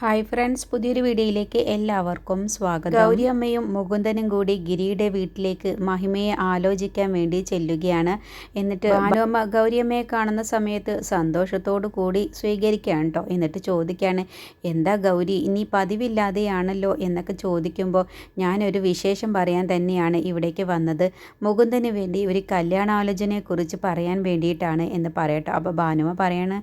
Hi friends പുതിയൊരു വീഡിയോയിലേക്ക് എല്ലാവർക്കും സ്വാഗതം. ഗൗരിയമ്മയും മുകുന്ദനും കൂടി ഗിരിയുടെ വീട്ടിലേക്ക് മഹിമയെ ആലോചിക്കാൻ വേണ്ടി ചെല്ലുകയാണ്. എന്നിട്ട് ഭാനുവമ്മ ഗൗരിയമ്മയെ കാണുന്ന സമയത്ത് സന്തോഷത്തോടു കൂടി സ്വീകരിക്കുകയാണ് കേട്ടോ എന്നിട്ട് ചോദിക്കുകയാണ് എന്താ ഗൗരി ഇനി പതിവില്ലാതെയാണല്ലോ? എന്നൊക്കെ ചോദിക്കുമ്പോൾ ഞാനൊരു വിശേഷം പറയാൻ തന്നെയാണ് ഇവിടേക്ക് വന്നത്. മുകുന്ദന് വേണ്ടി ഒരു കല്യാണാലോചനയെക്കുറിച്ച് പറയാൻ വേണ്ടിയിട്ടാണ് എന്ന് പറയട്ടോ. അപ്പോൾ ഭാനുവ പറയാണ്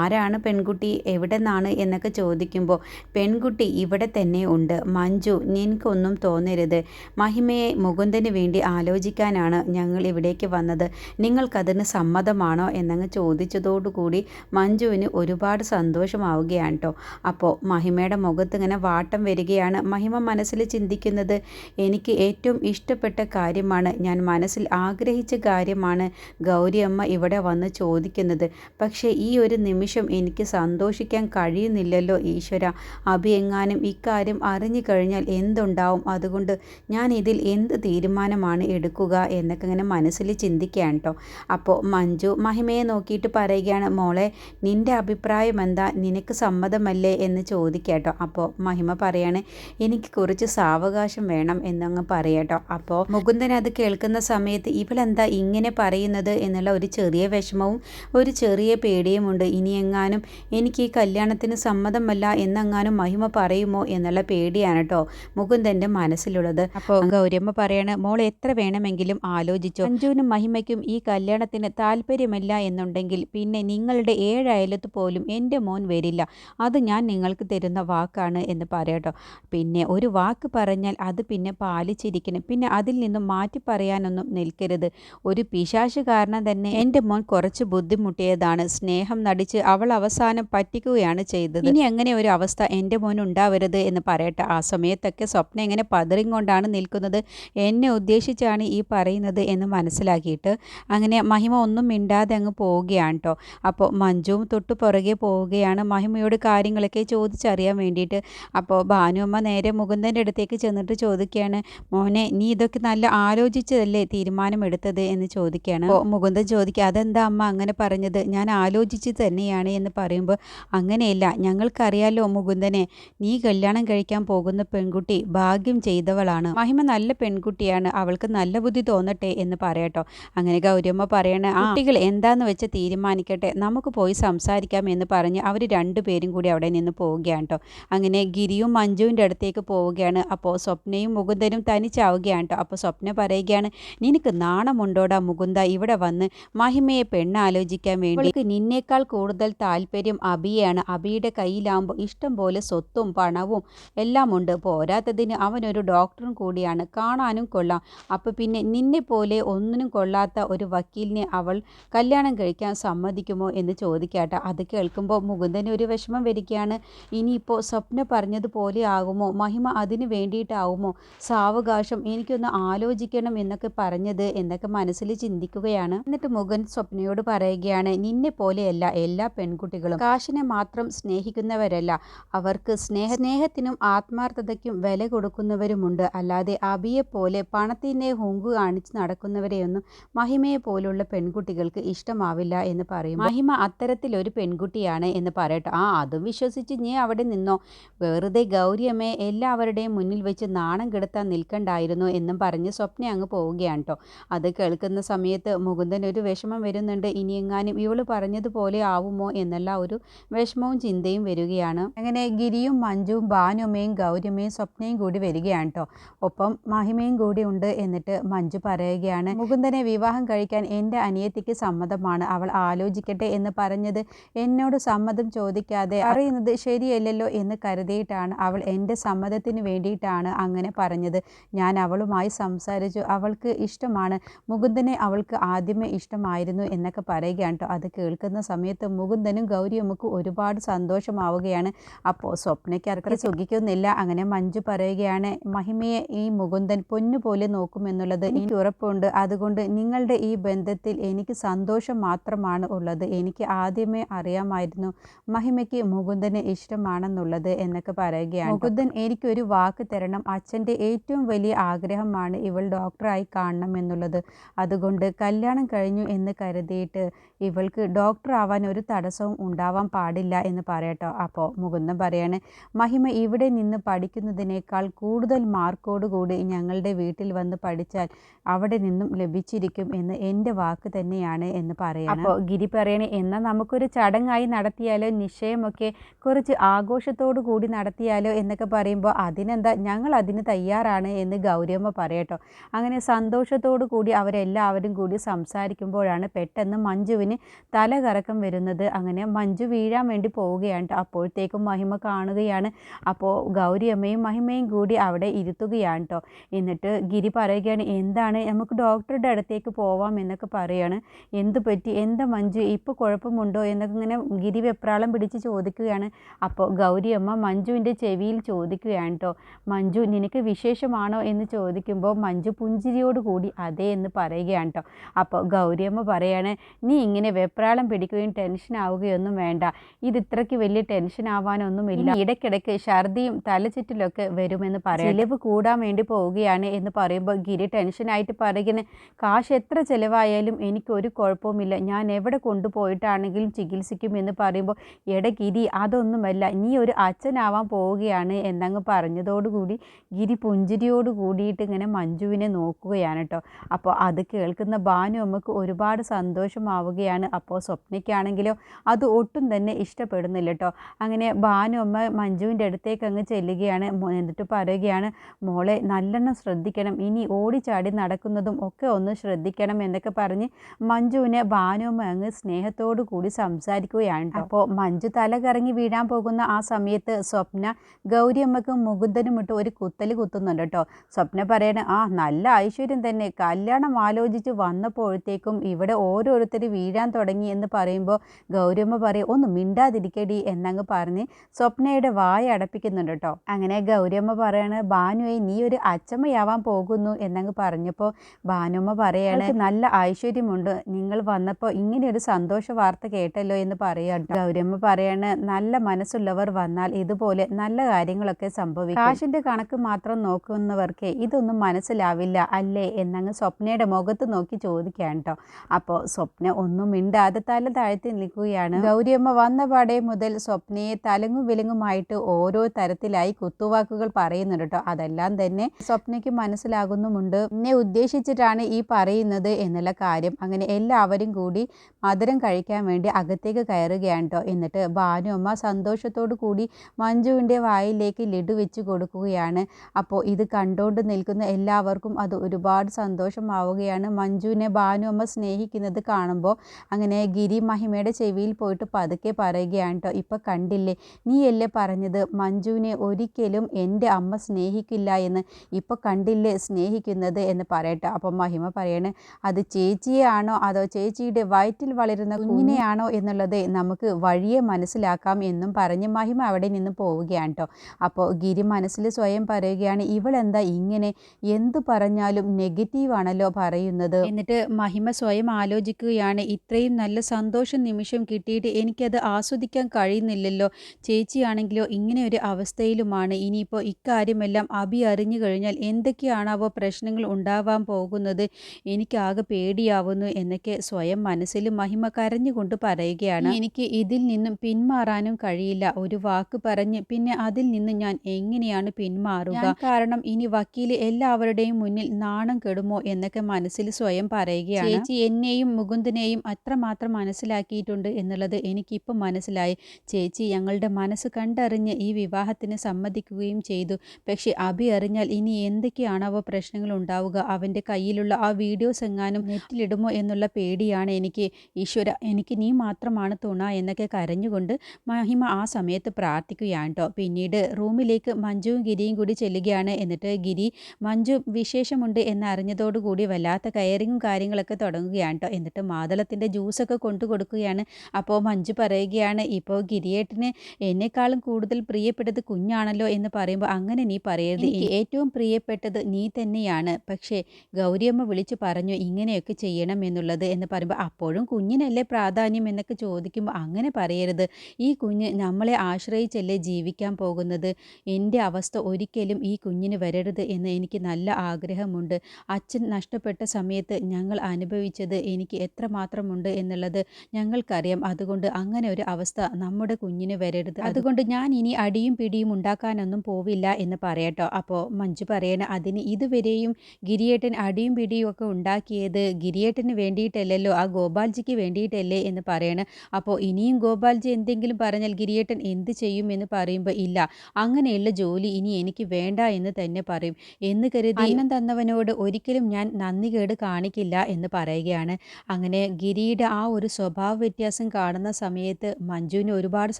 ആരാണ് പെൺകുട്ടി? എവിടെ നിന്നാണ് എന്നൊക്കെ ചോദിക്കുമ്പോൾ പെൺകുട്ടി ഇവിടെ തന്നെ ഉണ്ട്. മഞ്ജു നിനക്കൊന്നും തോന്നരുത്. മഹിമയെ മുകുന്ദന് വേണ്ടി ആലോചിക്കാനാണ് ഞങ്ങൾ ഇവിടേക്ക് വന്നത്. നിങ്ങൾക്കതിന് സമ്മതമാണോ? എന്നങ്ങ് ചോദിച്ചതോടുകൂടി മഞ്ജുവിന് ഒരുപാട് സന്തോഷമാവുകയാണ് കേട്ടോ. അപ്പോൾ മഹിമയുടെ മുഖത്ത് ഇങ്ങനെ വാട്ടം വരികയാണ്. മഹിമ മനസ്സിൽ ചിന്തിക്കുന്നത് എനിക്ക് ഏറ്റവും ഇഷ്ടപ്പെട്ട കാര്യമാണ് ഞാൻ മനസ്സിൽ ആഗ്രഹിച്ച കാര്യമാണ് ഗൗരിയമ്മ ഇവിടെ വന്ന് ചോദിക്കുന്നത്. പക്ഷേ ഈ ഒരു നിമിഷം എനിക്ക് സന്തോഷിക്കാൻ കഴിയുന്നില്ലല്ലോ ഈശ്വര അഭി എങ്ങാനും ഇക്കാര്യം അറിഞ്ഞു കഴിഞ്ഞാൽ എന്തുണ്ടാവും? അതുകൊണ്ട് ഞാൻ ഇതിൽ എന്ത് തീരുമാനമാണ് എടുക്കുക എന്നൊക്കെ ഇങ്ങനെ മനസ്സിൽ ചിന്തിക്കുകയാണ് കേട്ടോ. അപ്പോൾ മഞ്ജു മഹിമയെ നോക്കിയിട്ട് പറയുകയാണ് മോളെ നിന്റെ അഭിപ്രായം എന്താ? നിനക്ക് സമ്മതമല്ലേ? എന്ന് ചോദിക്കാട്ടോ അപ്പോൾ മഹിമ പറയാണ് എനിക്ക് കുറച്ച് സാവകാശം വേണം എന്നങ്ങ് പറയാട്ടോ അപ്പോൾ മുകുന്ദൻ അത് കേൾക്കുന്ന സമയത്ത് ഇവളെന്താ ഇങ്ങനെ പറയുന്നത്? എന്നുള്ള ഒരു ചെറിയ വിഷമവും ഒരു ചെറിയ പേടിയുമുണ്ട് ഇനിയെങ്ങാനും എനിക്ക് ഈ കല്യാണത്തിന് സമ്മതമല്ല എന്നങ്ങാനും മഹിമ പറയുമോ എന്നുള്ള പേടിയാണ് കേട്ടോ മുകുന്ദന്റെ മനസ്സിലുള്ളത്. അപ്പോൾ ഗൗരിയമ്മ പറയാണ് മോൾ എത്ര വേണമെങ്കിലും ആലോചിച്ചോ. അഞ്ജുവിനും മഹിമയ്ക്കും ഈ കല്യാണത്തിന് താല്പര്യമല്ല എന്നുണ്ടെങ്കിൽ പിന്നെ നിങ്ങളുടെ ഏഴയലത്ത് പോലും എന്റെ മോൻ വരില്ല. അത് ഞാൻ നിങ്ങൾക്ക് തരുന്ന വാക്കാണ് എന്ന് പറയട്ടോ പിന്നെ ഒരു വാക്ക് പറഞ്ഞാൽ അത് പിന്നെ പാലിച്ചിരിക്കണം. പിന്നെ അതിൽ നിന്നും മാറ്റി പറയാനൊന്നും നിൽക്കരുത്. ഒരു പിശാശ് കാരണം തന്നെ എന്റെ മോൻ കുറച്ച് ബുദ്ധിമുട്ടിയതാണ്. സ്നേഹം നടിച്ച് അവൾ അവസാനം പറ്റിക്കുകയാണ് ചെയ്തത്. ഇനി അങ്ങനെ ഒരു അവസ്ഥ എന്റെ മോൻ ഉണ്ടാവരുത് എന്ന് പറയട്ടെ. ആ സമയത്തൊക്കെ സ്വപ്നം ഇങ്ങനെ കൊണ്ടാണ് നിൽക്കുന്നത്. എന്നെ ഉദ്ദേശിച്ചാണ് ഈ പറയുന്നത് എന്ന് മനസ്സിലാക്കിയിട്ട് അങ്ങനെ മഹിമ ഒന്നും മിണ്ടാതെ അങ്ങ് പോവുകയാണ് കേട്ടോ അപ്പോൾ മഞ്ജുവും തൊട്ട് പുറകെ പോവുകയാണ്. മഹിമയോട് കാര്യങ്ങളൊക്കെ ചോദിച്ചറിയാൻ വേണ്ടിയിട്ട്. അപ്പോൾ ഭാനുമ്മ നേരെ മുകുന്ദന്റെ അടുത്തേക്ക് ചെന്നിട്ട് ചോദിക്കുകയാണ് മോനെ നീ ഇതൊക്കെ നല്ല ആലോചിച്ചതല്ലേ തീരുമാനമെടുത്തത്? എന്ന് ചോദിക്കുകയാണ്. അപ്പോൾ മുകുന്ദൻ ചോദിക്കുക അതെന്താ അമ്മ അങ്ങനെ പറഞ്ഞത്? ഞാൻ ആലോചിച്ച് തന്നെയാണ് എന്ന് പറയുമ്പോൾ അങ്ങനെയല്ല. ഞങ്ങൾക്കറിയാലോ മുകുന്ദനെ നീ കല്യാണം കഴിക്കാൻ പോകുന്ന പെൺകുട്ടി ഭാഗ്യം ചെയ്തവളാണ്. മഹിമ നല്ല പെൺകുട്ടിയാണ്. അവൾക്ക് നല്ല ബുദ്ധി തോന്നട്ടെ എന്ന് പറയട്ടോ. അങ്ങനെ ഗൗരിയമ്മ പറയണ കുട്ടികൾ എന്താന്ന് വെച്ച് തീരുമാനിക്കട്ടെ. നമുക്ക് പോയി സംസാരിക്കാം എന്ന് പറഞ്ഞ് അവർ രണ്ടുപേരും കൂടി അവിടെ നിന്ന് പോവുകയാണ് കേട്ടോ അങ്ങനെ ഗിരിയും മഞ്ജുവിന്റെ അടുത്തേക്ക് പോവുകയാണ്. അപ്പോൾ സ്വപ്നയും മുകുന്ദനും തനിച്ചാവുകയാണ് കേട്ടോ അപ്പോൾ സ്വപ്ന പറയുകയാണ് നിനക്ക് നാണമുണ്ടോടാ മുകുന്ദ? ഇവിടെ വന്ന് മഹിമയെ പെണ്ണാലോചിക്കാൻ വേണ്ടി. നിന്നേക്കാൾ കൂടുതൽ താല്പര്യം അബിയാണ് അബിയുടെ കയ്യിലാകുമ്പോൾ ഇഷ്ടം പോലെ സ്വത്തും പണവും എല്ലാം ഉണ്ട് പോരാത്തതിന് അവനൊരു ഡോക്ടറും കൂടിയാണ്. കാണാനും കൊള്ളാം. അപ്പോൾ പിന്നെ നിന്നെ പോലെ ഒന്നിനും കൊള്ളാത്ത ഒരു വക്കീലിനെ അവൾ കല്യാണം കഴിക്കാൻ സമ്മതിക്കുമോ എന്ന് ചോദിക്കാട്ടെ. അത് കേൾക്കുമ്പോൾ മുകുന്ദന് ഒരു വിഷമം വരികയാണ്. ഇനിയിപ്പോൾ സ്വപ്ന പറഞ്ഞതുപോലെ ആകുമോ? മഹിമ അതിന് വേണ്ടിയിട്ടാവുമോ? സാവകാശം എനിക്കൊന്ന് ആലോചിക്കണം എന്നൊക്കെ പറഞ്ഞത് എന്നൊക്കെ മനസ്സിൽ ചിന്തിക്കുകയാണ്. എന്നിട്ട് മുകൻ സ്വപ്നയോട് പറയുകയാണ് നിന്നെ പോലെയല്ല എല്ലാ പെൺകുട്ടികളും. കാശിനെ മാത്രം സ്നേഹിക്കുന്നവരല്ല. അവർക്ക് സ്നേഹ സ്നേഹത്തിനും ആത്മാർത്ഥതയ്ക്കും വില കൊടുക്കുന്നവരുമുണ്ട്. അല്ലാതെ അബിയെ പോലെ പണത്തിന്റെ ഹുങ്കു കാണിച്ച് നടക്കുന്നവരെയൊന്നും മഹിമയെ പോലുള്ള പെൺകുട്ടികൾക്ക് ഇഷ്ടമാവില്ല എന്ന് പറയും മഹിമ അത്തരത്തിലൊരു പെൺകുട്ടിയാണ് എന്ന് പറയട്ടെ. ആ അതും വിശ്വസിച്ച് നീ അവിടെ നിന്നോ? വെറുതെ ഗൗരിയമ്മയെ എല്ലാവരുടെയും മുന്നിൽ വെച്ച് നാണം കെടുത്താൻ നിൽക്കണ്ടായിരുന്നു എന്നും പറഞ്ഞ് സ്വപ്ന അങ്ങ് പോവുകയാണ് കേട്ടോ അത് കേൾക്കുന്ന സമയത്ത് മുകുന്ദൻ ഒരു വിഷമം വരുന്നുണ്ട്. ഇനിയെങ്ങാനും ഇവൾ പറഞ്ഞതുപോലെ ആവുമോ? എന്നുള്ള ഒരു വിഷമവും ചിന്തയും വരികയാണ്. അങ്ങനെ ഗിരിയും മഞ്ജുവും ഭാനുമ്മയും ഗൗരിമയും സ്വപ്നയും കൂടി വരികയാണ് കേട്ടോ ഒപ്പം മഹിമയും കൂടി ഉണ്ട് എന്നിട്ട് മഞ്ജു പറയുകയാണ് മുകുന്ദനെ വിവാഹം കഴിക്കാൻ എന്റെ അനിയത്തിക്ക് സമ്മതമാണ്. അവൾ ആലോചിക്കട്ടെ എന്ന് പറഞ്ഞത് എന്നോട് സമ്മതം ചോദിക്കാതെ അറിയുന്നത് ശരിയല്ലല്ലോ എന്ന് കരുതിയിട്ടാണ് അവൾ എന്റെ സമ്മതത്തിന് വേണ്ടിയിട്ടാണ് അങ്ങനെ പറഞ്ഞത്. ഞാൻ അവളുമായി സംസാരിച്ചു. അവൾക്ക് ഇഷ്ടമാണ്. മുകുന്ദനെ അവൾക്ക് ആദ്യമേ ഇഷ്ടമായിരുന്നു എന്നൊക്കെ പറയുകയാണ് കേട്ടോ അത് കേൾക്കുന്ന സമയത്ത് മുകുന്ദനും ഗൗരിയമ്മക്കും ഒരുപാട് സന്തോഷമാവുകയാണ്. അപ്പോൾ സ്വപ്നയ്ക്ക് അർക്കറെ സുഖിക്കുന്നില്ല. അങ്ങനെ മഞ്ജു പറയുകയാണ് മഹിമയെ ഈ മുകുന്ദൻ പൊന്നുപോലെ നോക്കുമെന്നുള്ളത് എനിക്ക് ഉറപ്പുണ്ട്. അതുകൊണ്ട് നിങ്ങളുടെ ഈ ബന്ധത്തിൽ എനിക്ക് സന്തോഷം മാത്രമാണ് ഉള്ളത്. എനിക്ക് ആദ്യമേ അറിയാമായിരുന്നു മഹിമയ്ക്ക് മുകുന്ദനെ ഇഷ്ടമാണെന്നുള്ളത് എന്നൊക്കെ പറയുകയാണ്. മുകുന്ദൻ എനിക്കൊരു വാക്ക് തരണം. അച്ഛന്റെ ഏറ്റവും വലിയ ആഗ്രഹമാണ് ഇവൾ ഡോക്ടറായി കാണണം എന്നുള്ളത് അതുകൊണ്ട് കല്യാണം കഴിഞ്ഞു എന്ന് കരുതിയിട്ട് ഇവൾക്ക് ഡോക്ടർ ആവാൻ ഒരു തടസ്സവും ഉണ്ടാവാൻ പാടില്ല എന്ന് പറയട്ടോ. അപ്പോൾ മുകുന്ദൻ പറയാണ്. മഹിമ ഇവിടെ നിന്ന് പഠിക്കുന്നതിനേക്കാൾ കൂടുതൽ മാർക്കോടുകൂടി ഞങ്ങളുടെ വീട്ടിൽ വന്ന് പഠിച്ചാൽ അവിടെ നിന്നും ലഭിച്ചിരിക്കും എന്ന് എന്റെ വാക്ക് തന്നെയാണ് എന്ന് പറയാം അപ്പോൾ ഗിരി പറയണേ എന്നാൽ നമുക്കൊരു ചടങ്ങായി നടത്തിയാലോ? നിശ്ചയമൊക്കെ കുറച്ച് ആഘോഷത്തോടു കൂടി നടത്തിയാലോ എന്നൊക്കെ പറയുമ്പോൾ അതിനെന്താ? ഞങ്ങൾ അതിന് തയ്യാറാണ് എന്ന് ഗൗരിയമ്മ പറയട്ടോ. അങ്ങനെ സന്തോഷത്തോടു കൂടി അവരെല്ലാവരും കൂടി സംസാരിക്കുമ്പോഴാണ് പെട്ടെന്ന് മഞ്ജുവിന് തലകറക്കം വരുന്നത്. അങ്ങനെ മഞ്ജു വീഴാൻ വേണ്ടി പോവുകയാണ്. അപ്പോഴത്തേക്കും മഹിമ കാണുകയാണ്. അപ്പോൾ ഗൗരിയമ്മയും മഹിമയും കൂടി അവിടെ ഇരുത്തുകയാണ് കേട്ടോ എന്നിട്ട് ഗിരി പറയുകയാണ് എന്താണ്? നമുക്ക് ഡോക്ടറുടെ അടുത്തേക്ക് പോവാം എന്നൊക്കെ പറയാണ്. എന്ത് പറ്റി? എന്താ മഞ്ജു? ഇപ്പോൾ കുഴപ്പമുണ്ടോ? എന്നൊക്കെ ഇങ്ങനെ ഗിരി വെപ്രാളം പിടിച്ച് ചോദിക്കുകയാണ്. അപ്പോൾ ഗൗരിയമ്മ മഞ്ജുവിന്റെ ചെവിയിൽ ചോദിക്കുകയാണ് കേട്ടോ മഞ്ജു നിനക്ക് വിശേഷമാണോ? എന്ന് ചോദിക്കുമ്പോൾ മഞ്ജു പുഞ്ചിരിയോട് കൂടി അതെ എന്ന് പറയുകയാണ് കേട്ടോ അപ്പോൾ ഗൗരിയമ്മ പറയാണ് നീ ഇങ്ങനെ വെപ്രാളം പിടിക്കുകയും ടെൻഷൻ ആവുകയൊന്നും വേണ്ട. ഇത് ഇത്രയ്ക്ക് വലിയ ടെൻഷൻ ആവാനൊന്നുമില്ല ഇടയ്ക്കിടയ്ക്ക് ഛർദിയും തലചുറ്റിലൊക്കെ വരുമെന്ന് പറയാം. ചിലവ് കൂടാൻ വേണ്ടി പോവുകയാണ് എന്ന് പറയുമ്പോൾ ഗിരി ടെൻഷനായിട്ട് പറയുന്നത് കാശ് എത്ര ചിലവായാലും എനിക്ക് ഒരു കുഴപ്പവുമില്ല. ഞാൻ എവിടെ കൊണ്ടുപോയിട്ടാണെങ്കിലും ചികിത്സിക്കും എന്ന് പറയുമ്പോൾ എട ഗിരി അതൊന്നുമല്ല. നീ ഒരു അച്ഛനാവാൻ പോവുകയാണ് എന്നങ്ങ് പറഞ്ഞതോടുകൂടി ഗിരി പുഞ്ചിരിയോട് കൂടിയിട്ട് ഇങ്ങനെ മഞ്ജുവിനെ നോക്കുകയാണ് കേട്ടോ. അപ്പോൾ അത് കേൾക്കുന്ന ഭാനു അമ്മയ്ക്ക് ഒരുപാട് സന്തോഷമാവുകയാണ്. അപ്പോൾ സ്വപ്നയ്ക്കാണെങ്കിലോ അത് ഒട്ടും തന്നെ ഇഷ്ടപ്പെടുന്നില്ല കേട്ടോ. അങ്ങനെ ഭാനു അമ്മ മഞ്ജുവിന്റെ അടുത്തേക്ക് അങ്ങ് ചെല്ലുകയാണ്. എന്നിട്ട് പറയുകയാണ് മോളെ നല്ലെണ്ണം ശ്രദ്ധിക്കണം. ഇനി ഓടിച്ചാടി നടക്കുന്നതും ഒക്കെ ഒന്ന് ശ്രദ്ധിക്കണം എന്നൊക്കെ പറഞ്ഞ് മഞ്ജുവിനെ ഭാനുമ്മ അങ്ങ് സ്നേഹത്തോടു കൂടി സംസാരിക്കുകയാണ് അപ്പോൾ മഞ്ജു തല കറങ്ങി വീഴാൻ പോകുന്ന ആ സമയത്ത് സ്വപ്ന ഗൗരിയമ്മക്കും മുകുന്ദനും ഇട്ട് ഒരു കുത്തൽ കുത്തുന്നുണ്ട് കേട്ടോ. സ്വപ്ന പറയണ ആ നല്ല ഐശ്വര്യം തന്നെ. കല്യാണം ആലോചിച്ച് വന്നപ്പോഴത്തേക്കും ഇവിടെ ഓരോരുത്തർ വീഴാൻ തുടങ്ങി എന്ന് പറയുമ്പോൾ ഗൗരിയമ്മ പറയും ഒന്ന് മിണ്ടാതിരിക്കടി എന്നങ്ങ് പറഞ്ഞ് സ്വപ്നയുടെ വായ അടപ്പിക്കുന്നുണ്ട് കേട്ടോ അങ്ങനെ ഗൗരിയമ്മ പറയാണ് ഭാനുവെ നീ ഒരു അച്ചമ്മയാവാൻ പോകുന്നു എന്നങ്ങ് പറഞ്ഞപ്പോൾ ഭാനുമ്മ പറയാണ് നല്ല ഐശ്വര്യമുണ്ട്. നിങ്ങൾ വന്നപ്പോൾ ഇങ്ങനെ ഒരു സന്തോഷ വാർത്ത കേട്ടല്ലോ എന്ന് പറയാം ഗൗരിയമ്മ പറയാണ് നല്ല മനസ്സുള്ളവർ വന്നാൽ ഇതുപോലെ നല്ല കാര്യങ്ങളൊക്കെ സംഭവിക്കും. കാശിന്റെ കണക്ക് മാത്രം നോക്കുന്നവർക്ക് ഇതൊന്നും മനസ്സിലാവില്ല അല്ലേ? എന്നങ്ങ് സ്വപ്നയുടെ മുഖത്ത് നോക്കി ചോദിക്കാണ് കേട്ടോ അപ്പോൾ സ്വപ്ന ഒന്നും മിണ്ടാതെ തല താഴ്ത്തി നിൽക്കുകയാണ്. ഗൗരിയമ്മ വന്ന പാടെ മുതൽ സ്വപ്നയെ തലങ്ങും വിലങ്ങുമായിട്ട് ഓരോ തരത്തിലായി കുത്തുവാക്കുകൾ പറയുന്നുണ്ട് കേട്ടോ. അതെല്ലാം തന്നെ സ്വപ്നയ്ക്ക് മനസ്സിലാകുന്നുമുണ്ട്. എന്നെ ഉദ്ദേശിച്ചിട്ടാണ് ഈ പറയുന്നത് എന്നുള്ള കാര്യം. അങ്ങനെ എല്ലാവരും കൂടി മധുരം കഴിക്കാൻ വേണ്ടി അകത്തേക്ക് കയറുകയാണ് കേട്ടോ. എന്നിട്ട് ഭാനുമ്മ സന്തോഷത്തോടു കൂടി മഞ്ജുവിന്റെ വായിലേക്ക് ലഡു വെച്ച് കൊടുക്കുകയാണ്. അപ്പോൾ ഇത് കണ്ടുകൊണ്ട് നിൽക്കുന്ന എല്ലാവർക്കും അത് ഒരുപാട് സന്തോഷമാവുകയാണ്. മഞ്ജുവിനെ ഭാനുമ്മ സ്നേഹിക്കുന്നത് കാണുമ്പോൾ അങ്ങനെ ഗിരി മഹിമയുടെ ചെവിയിൽ പോയിട്ട് പതുക്കെ പറയുകയാണ് കേട്ടോ. ഇപ്പം കണ്ടില്ലേ നീയല്ലേ പറഞ്ഞത്? മഞ്ജുവിനെ ഒരിക്കലും എന്റെ അമ്മ സ്നേഹിക്കില്ല എന്ന് ഇപ്പോൾ കണ്ടില്ലേ സ്നേഹിക്കുന്നത് എന്ന് പറയട്ടെ. അപ്പം മഹിമ പറയണേ അത് ചേച്ചിയാണോ അതോ ചേച്ചിയുടെ വയറ്റിൽ വളരുന്ന കുഞ്ഞിനെയാണോ എന്നുള്ളത് നമുക്ക് വഴിയെ മനസ്സിലാക്കാം എന്നും പറഞ്ഞ് മഹിമ അവിടെ നിന്ന് പോവുകയാണ് കേട്ടോ അപ്പോൾ ഗിരി മനസ്സിൽ സ്വയം പറയുകയാണ് ഇവളെന്താ ഇങ്ങനെ? എന്ത് പറഞ്ഞാലും നെഗറ്റീവാണല്ലോ പറയുന്നത്. എന്നിട്ട് മഹിമ സ്വയം ആലോചിക്കുകയാണ് ഇത്രയും നല്ല സന്തോഷ നിമിഷം കിട്ടിയിട്ട് എനിക്കത് ആസ്വദിക്കാൻ കഴിയുന്നില്ലല്ലോ. ചേച്ചിയാണെങ്കിലോ ഇങ്ങനെ ഒരു അവസ്ഥയിലുമാണ്. ഇനിയിപ്പോൾ ഇക്കാര്യമെല്ലാം അഭി അറിഞ്ഞു കഴിഞ്ഞാൽ എന്തൊക്കെയാണാവോ പ്രശ്നങ്ങൾ ഉണ്ടാവാൻ പോകുന്നത്? എനിക്കാകെ പേടിയാവുന്നു എന്നൊക്കെ സ്വയം മനസ്സിൽ മഹിമ കരഞ്ഞുകൊണ്ട് പറയുകയാണ്. എനിക്ക് ഇതിൽ നിന്നും പിന്മാറാനും കഴിയില്ല. ഒരു വാക്ക് പറഞ്ഞ് പിന്നെ അതിൽ നിന്ന് ഞാൻ എങ്ങനെയാണ് പിന്മാറുക? കാരണം ഇനി വക്കീൽ എല്ലാവരുടെയും മുന്നിൽ നാണം കെടുമോ എന്നൊക്കെ മനസ്സിൽ സ്വയം പറയുകയാണ്. ചേച്ചി എന്നെയും മുകുന്ദനെയും അത്രമാത്രം മനസ്സിലാക്കിയിട്ടുണ്ട് എന്നുള്ളത് എനിക്കിപ്പം മനസ്സിലായി. ചേച്ചി ഞങ്ങളുടെ മനസ്സ് കണ്ടറിഞ്ഞ് ഈ വിവാഹത്തിന് സമ്മതിക്കുകയും ചെയ്തു. പക്ഷേ അഭി അറിഞ്ഞാൽ ഇനി എന്തൊക്കെയാണാവോ പ്രശ്നങ്ങൾ ഉണ്ടാവുക. അവന്റെ കയ്യിലുള്ള ആ വീഡിയോസ് എങ്ങാനും നെറ്റിലിടുമോ എന്നുള്ള പേടിയാണ് എനിക്ക്. ഈശ്വര എനിക്ക് നീ മാത്രമാണ് തുണ എന്നൊക്കെ കരഞ്ഞുകൊണ്ട് മഹിമ ആ സമയത്ത് പ്രാർത്ഥിക്കുകയാണ് കേട്ടോ. പിന്നീട് റൂമിലേക്ക് മഞ്ജുവും ഗിരിയും കൂടി ചെല്ലുകയാണ്. എന്നിട്ട് ഗിരി മഞ്ജു വിശേഷമുണ്ട് എന്നറിഞ്ഞതോടുകൂടി വല്ലാത്ത കയറിങ്ങും കാര്യങ്ങളൊക്കെ തുടങ്ങുകയാണ് കേട്ടോ. എന്നിട്ട് മാതളത്തിന്റെ ജ്യൂസൊക്കെ കൊണ്ടു കൊടുക്കുകയാണ് അപ്പോൾ മഞ്ജു പറയുകയാണ് ഇപ്പോൾ ഗിരിയേട്ടന് എന്നെക്കാളും കൂടുതൽ പ്രിയപ്പെട്ടത് കുഞ്ഞാണല്ലോ എന്ന് പറയുമ്പോൾ അങ്ങനെ നീ പറയരുത്. ഏറ്റവും പ്രിയപ്പെട്ടത് നീ തന്നെയാണ്. പക്ഷേ ഗൗരിയമ്മ വിളിച്ചു പറഞ്ഞു ഇങ്ങനെയൊക്കെ ചെയ്യണം എന്നുള്ളത് എന്ന് പറയുമ്പോൾ അപ്പോഴും കുഞ്ഞിനല്ലേ പ്രാധാന്യം എന്നൊക്കെ ചോദിക്കുമ്പോൾ അങ്ങനെ പറയരുത്. ഈ കുഞ്ഞ് നമ്മളെ ആശ്രയിച്ചല്ലേ ജീവിക്കാൻ പോകുന്നത്? എന്റെ അവസ്ഥ ഒരിക്കലും ഈ കുഞ്ഞിന് വരരുത് എന്ന് എനിക്ക് നല്ല ആഗ്രഹമുണ്ട്. അച്ഛൻ നഷ്ടപ്പെട്ട സമയത്ത് ഞങ്ങൾ അനുഭവിച്ചത് എനിക്ക് എത്രമാത്രമുണ്ട് എന്നുള്ളത് ഞങ്ങൾക്കറിയാം. അതുകൊണ്ട് അങ്ങനെ ഒരു അവസ്ഥ നമ്മുടെ കുഞ്ഞിന് വരരുത്. ചെല്ലരുത് അതുകൊണ്ട് ഞാൻ ഇനി അടിയും പിടിയും ഉണ്ടാക്കാനൊന്നും പോവില്ല എന്ന് പറയട്ടോ. അപ്പോൾ മഞ്ജു പറയണ അതിന് ഇതുവരെയും ഗിരിയേട്ടൻ അടിയും പിടിയും ഒക്കെ ഉണ്ടാക്കിയത് ഗിരിയേട്ടന് വേണ്ടിയിട്ടല്ലല്ലോ ആ ഗോപാൽജിക്ക് വേണ്ടിയിട്ടല്ലേ എന്ന് പറയണ. അപ്പോൾ ഇനിയും ഗോപാൽജി എന്തെങ്കിലും പറഞ്ഞാൽ ഗിരിയേട്ടൻ എന്ത് ചെയ്യും എന്ന് പറയുമ്പോൾ ഇല്ല. അങ്ങനെയുള്ള ജോലി ഇനി എനിക്ക് വേണ്ട എന്ന് തന്നെ പറയും. എന്ന് കരുതി അന്നം തന്നവനോട് ഒരിക്കലും ഞാൻ നന്ദി കേട് കാണിക്കില്ല എന്ന് പറയുകയാണ്. അങ്ങനെ ഗിരിയുടെ ആ ഒരു സ്വഭാവ വ്യത്യാസം കാണുന്ന സമയത്ത് മഞ്ജുവിന് ഒരുപാട്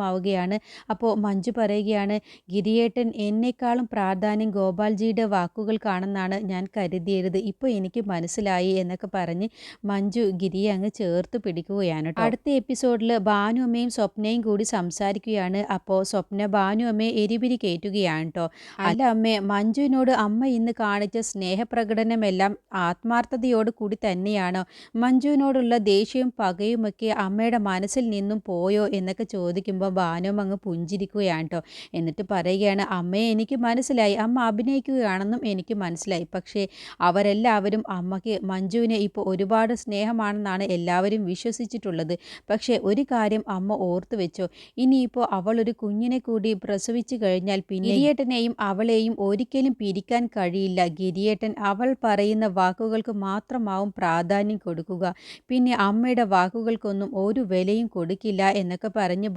സന്തോഷമാവുകയാണ് അപ്പോൾ മഞ്ജു പറയുകയാണ് ഗിരിയേട്ടൻ എന്നെക്കാളും പ്രാധാന്യം ഗോപാൽജിയുടെ വാക്കുകൾക്കാണെന്നാണ് ഞാൻ കരുതിയത്. ഇപ്പോൾ എനിക്ക് മനസ്സിലായി എന്നൊക്കെ പറഞ്ഞ് മഞ്ജു ഗിരിയെ അങ്ങ് ചേർത്ത് പിടിക്കുകയാണ്. അടുത്ത എപ്പിസോഡിൽ ഭാനു അമ്മയും സ്വപ്നയും കൂടി സംസാരിക്കുകയാണ്. അപ്പോൾ സ്വപ്ന ഭാനു അമ്മയെ എരിപിരി കയറ്റുകയാണ് കേട്ടോ. അല്ല അമ്മേ മഞ്ജുവിനോട് അമ്മ ഇന്ന് കാണിച്ച സ്നേഹപ്രകടനമെല്ലാം ആത്മാർത്ഥതയോട് കൂടി തന്നെയാണോ? മഞ്ജുവിനോടുള്ള ദേഷ്യവും പകയുമൊക്കെ അമ്മയുടെ മനസ്സിൽ നിന്നും പോയോ എന്നൊക്കെ ചോദിക്കുമ്പോൾ ഭാനുവും അങ്ങ് പുഞ്ചിരിക്കുകയാണ് കേട്ടോ എന്നിട്ട് പറയുകയാണ് അമ്മയെ എനിക്ക് മനസ്സിലായി. അമ്മ അഭിനയിക്കുകയാണെന്നും എനിക്ക് മനസ്സിലായി. പക്ഷേ അവരെല്ലാവരും അമ്മയ്ക്ക് മഞ്ജുവിനെ ഇപ്പോൾ ഒരുപാട് സ്നേഹമാണെന്നാണ് എല്ലാവരും വിശ്വസിച്ചിട്ടുള്ളത്. പക്ഷേ ഒരു കാര്യം അമ്മ ഓർത്തു വെച്ചോ. ഇനിയിപ്പോൾ അവൾ ഒരു കുഞ്ഞിനെ കൂടി പ്രസവിച്ചു കഴിഞ്ഞാൽ ഗിരിയേട്ടനെയും അവളെയും ഒരിക്കലും പിരിക്കാൻ കഴിയില്ല. ഗിരിയേട്ടൻ അവൾ പറയുന്ന വാക്കുകൾക്ക് മാത്രമാവും പ്രാധാന്യം കൊടുക്കുക. പിന്നെ അമ്മയുടെ വാക്കുകൾക്കൊന്നും ഒരു വിലയും കൊടുക്കില്ല എന്നൊക്കെ പറഞ്ഞ്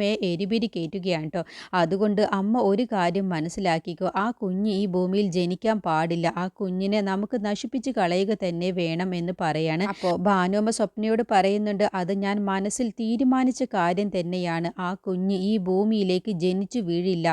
ഭാനുമയെ എരിപിരി കയറ്റുകയാണ് കേട്ടോ അതുകൊണ്ട് അമ്മ ഒരു കാര്യം മനസ്സിലാക്കിക്കോ ആ കുഞ്ഞ് ഈ ഭൂമിയിൽ ജനിക്കാൻ പാടില്ല. ആ കുഞ്ഞിനെ നമുക്ക് നശിപ്പിച്ച് കളയുക തന്നെ വേണം എന്ന് പറയാണ്. അപ്പോൾ ഭാനുമ്മ സ്വപ്നയോട് പറയുന്നുണ്ട് അത് ഞാൻ മനസ്സിൽ തീരുമാനിച്ച കാര്യം തന്നെയാണ്. ആ കുഞ്ഞ് ഈ ഭൂമിയിലേക്ക് ജനിച്ചു വീഴില്ല.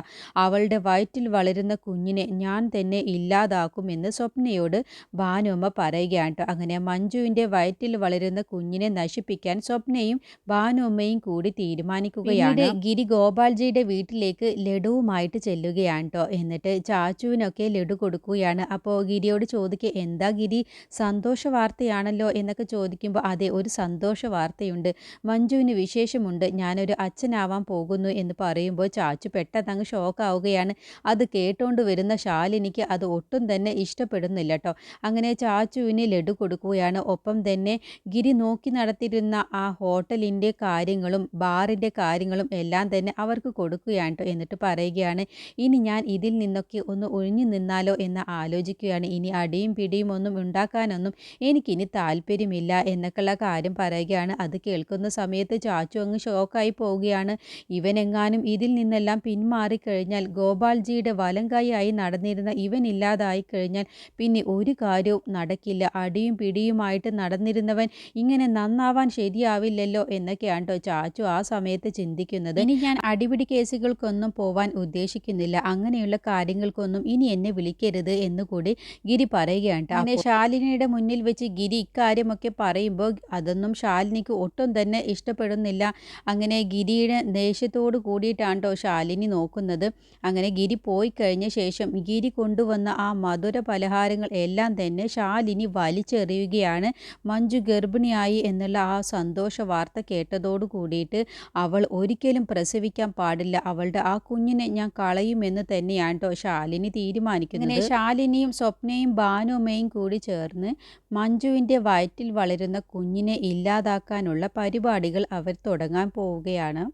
അവളുടെ വയറ്റിൽ വളരുന്ന കുഞ്ഞിനെ ഞാൻ തന്നെ ഇല്ലാതാക്കും എന്ന് സ്വപ്നയോട് ഭാനുമ്മ പറയുകയാണ് ട്ടോ. അങ്ങനെ മഞ്ജുവിന്റെ വയറ്റിൽ വളരുന്ന കുഞ്ഞിനെ നശിപ്പിക്കാൻ സ്വപ്നയും ഭാനുമ്മയും കൂടി തീരുമാനിക്കുകയാണ്. ഗിരി ഗോപാൽജിയുടെ വീട്ടിലേക്ക് ലഡുവുമായിട്ട് ചെല്ലുകയാണ് കേട്ടോ എന്നിട്ട് ചാച്ചുവിനൊക്കെ ലഡു കൊടുക്കുകയാണ്. അപ്പോൾ ഗിരിയോട് ചോദിക്കുക എന്താ ഗിരി? സന്തോഷ വാർത്തയാണല്ലോ? എന്നൊക്കെ ചോദിക്കുമ്പോൾ അതെ ഒരു സന്തോഷ വാർത്തയുണ്ട്. മഞ്ജുവിന് വിശേഷമുണ്ട്. ഞാനൊരു അച്ഛനാവാൻ പോകുന്നു എന്ന് പറയുമ്പോൾ ചാച്ചു പെട്ടെന്ന് അങ്ങ് ഷോക്കാവുകയാണ് അത് കേട്ടോണ്ട് വരുന്ന ശാലിനിക്ക് അത് ഒട്ടും തന്നെ ഇഷ്ടപ്പെടുന്നില്ല കേട്ടോ അങ്ങനെ ചാച്ചുവിന് ലഡു കൊടുക്കുകയാണ്. ഒപ്പം തന്നെ ഗിരി നോക്കി നടത്തിയിരുന്ന ആ ഹോട്ടലിന്റെ കാര്യങ്ങളും ബാറിന്റെ കാര്യങ്ങളും എല്ലാം തന്നെ അവർക്ക് കൊടുക്കുകയാണ് ട്ടോ. എന്നിട്ട് പറയുകയാണ് ഇനി ഞാൻ ഇതിൽ നിന്നൊക്കെ ഒന്ന് ഒഴിഞ്ഞു നിന്നാലോ എന്ന് ആലോചിക്കുകയാണ്. ഇനി അടിയും പിടിയും ഒന്നും ഉണ്ടാക്കാനൊന്നും എനിക്കിനി താല്പര്യമില്ല എന്നൊക്കെയുള്ള കാര്യം പറയുകയാണ്. അത് കേൾക്കുന്ന സമയത്ത് ചാച്ചു അങ്ങ് ഷോക്കായി പോവുകയാണ്. ഇവനെങ്ങാനും ഇതിൽ നിന്നെല്ലാം പിന്മാറിക്കഴിഞ്ഞാൽ ഗോപാൽജിയുടെ വലങ്കായി നടന്നിരുന്ന ഇവൻ ഇല്ലാതായി കഴിഞ്ഞാൽ പിന്നെ ഒരു കാര്യവും നടക്കില്ല. അടിയും പിടിയുമായിട്ട് നടന്നിരുന്നവൻ ഇങ്ങനെ നന്നാവാൻ ശരിയാവില്ലല്ലോ എന്നൊക്കെയാണ് ചാച്ചു ആ സമയത്ത് ചിന്തിക്കുന്നത് ഇനി ഞാൻ അടിപിടി കേസുകൾക്കൊന്നും പോവാൻ ഉദ്ദേശിക്കുന്നില്ല. അങ്ങനെയുള്ള കാര്യങ്ങൾക്കൊന്നും ഇനി എന്നെ വിളിക്കരുത് എന്നുകൂടി ഗിരി പറയുകയാണ്. അങ്ങനെ ശാലിനിയുടെ മുന്നിൽ വെച്ച് ഗിരി ഇക്കാര്യമൊക്കെ പറയുമ്പോൾ അതൊന്നും ശാലിനിക്ക് ഒട്ടും തന്നെ ഇഷ്ടപ്പെടുന്നില്ല. അങ്ങനെ ഗിരിയുടെ ദേഷ്യത്തോട് കൂടിയിട്ടാണ് കേട്ടോ ശാലിനി നോക്കുന്നത്. അങ്ങനെ ഗിരി പോയി കഴിഞ്ഞ ശേഷം ഗിരി കൊണ്ടുവന്ന ആ മധുര പലഹാരങ്ങൾ എല്ലാം തന്നെ ശാലിനി വലിച്ചെറിയുകയാണ്. മഞ്ജു ഗർഭിണിയായി എന്നുള്ള ആ സന്തോഷ വാർത്ത കേട്ടതോടു കൂടിയിട്ട് അവൾ ഒരിക്കലും പ്രസവിക്കാൻ പാടില്ല. അവളുടെ ആ കുഞ്ഞിനെ ഞാൻ കളയുമെന്ന് തന്നെയാണ് കേട്ടോ ശാലിനി തീരുമാനിക്കുന്നത്. അങ്ങനെ ശാലിനിയും സ്വപ്നയും ഭാനുമ്മയും കൂടി ചേർന്ന് മഞ്ജുവിന്റെ വയറ്റിൽ വളരുന്ന കുഞ്ഞിനെ ഇല്ലാതാക്കാനുള്ള പരിപാടികൾ അവർ തുടങ്ങാൻ പോവുകയാണ്.